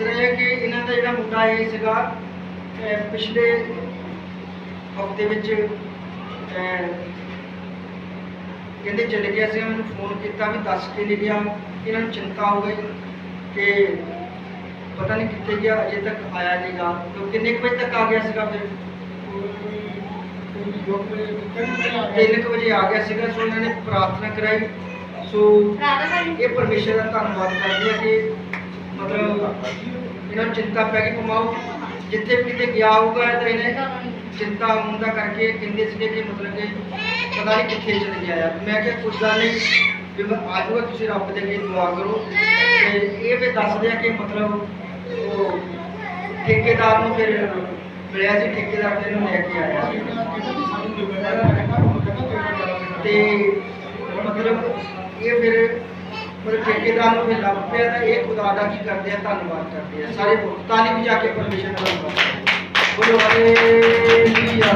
ਦੱਸ ਰਹੇ ਆ ਕਿ ਇਹਨਾਂ ਦਾ ਜਿਹੜਾ ਮੁੰਡਾ ਇਹ ਸੀਗਾ ਪਿਛਲੇ ਹਫ਼ਤੇ ਵਿੱਚ ਕਹਿੰਦੇ ਚਲੇ ਗਿਆ ਸੀ ਮੈਨੂੰ ਫੋਨ ਕੀਤਾ ਵੀ ਦੱਸ ਕੇ ਨਹੀਂ ਗਿਆ ਇਹਨਾਂ ਨੂੰ ਚਿੰਤਾ ਹੋ ਗਈ ਕਿ ਪਤਾ ਨਹੀਂ ਕਿੱਥੇ ਗਿਆ ਅਜੇ ਤੱਕ ਆਇਆ ਨਹੀਂਗਾ ਤੇ ਕਿੰਨੇ ਕੁ ਵਜੇ ਤੱਕ ਆ ਗਿਆ ਸੀਗਾ ਫਿਰ? ਤਿੰਨ ਕੁ ਵਜੇ ਆ ਗਿਆ ਸੀਗਾ ਸੋ ਇਹਨਾਂ ਨੇ ਪ੍ਰਾਰਥਨਾ ਕਰਾਈ। ਸੋ ਇਹ ਪਰਮੇਸ਼ਰ ਦਾ ਧੰਨਵਾਦ ਕਰਦੇ ਆ ਕਿ ਮਤਲਬ ਇਹਨਾਂ ਨੂੰ ਚਿੰਤਾ ਪੈ ਗਈ ਕਮਾਓ ਜਿੱਥੇ ਵੀ ਕਿਤੇ ਗਿਆ ਹੋਊਗਾ ਤਾਂ ਇਹਨੇ ਚਿੰਤਾ ਹੋਣ ਦਾ ਕਰਕੇ ਕਹਿੰਦੇ ਸੀਗੇ ਕਿ ਮਤਲਬ ਕਿ ਪਤਾ ਨਹੀਂ ਕਿੱਥੇ ਚਲੇ ਗਿਆ ਆ। ਮੈਂ ਕਿਹਾ ਕੁਝ ਗੱਲ ਨਹੀਂ ਵੀ ਮੈਂ ਆ ਜਾਊਗਾ, ਤੁਸੀਂ ਰੱਬ ਦੇ ਲਈ ਦੁਆ ਕਰੋ। ਤੇ ਇਹ ਵੀ ਦੱਸਦੇ ਆ ਕਿ ਮਤਲਬ ਉਹ ਠੇਕੇਦਾਰ ਨੂੰ ਫਿਰ ਮਿਲਿਆ ਸੀ, ਠੇਕੇਦਾਰ ਨੇ ਇਹਨੂੰ ਲੈ ਕੇ ਆਇਆ ਸੀ। ਤੇ ਮਤਲਬ ਇਹ ਫਿਰ ਪਰ ਠੇਕੇਦਾਰ ਨੂੰ ਫਿਰ ਲੱਭ ਪਿਆ ਤਾਂ ਇਹ ਖੁਦਾ ਦਾ ਕੀ ਕਰਦੇ ਆ, ਧੰਨਵਾਦ ਕਰਦੇ ਆ। ਸਾਰੇ ਤਾਲੀ ਵਜਾ ਕੇ ਪਰਮੇਸ਼ਰ ਦਾ ਧੰਨਵਾਦ ਬੋਲੋ ਹਾਲੇਲੂਇਆ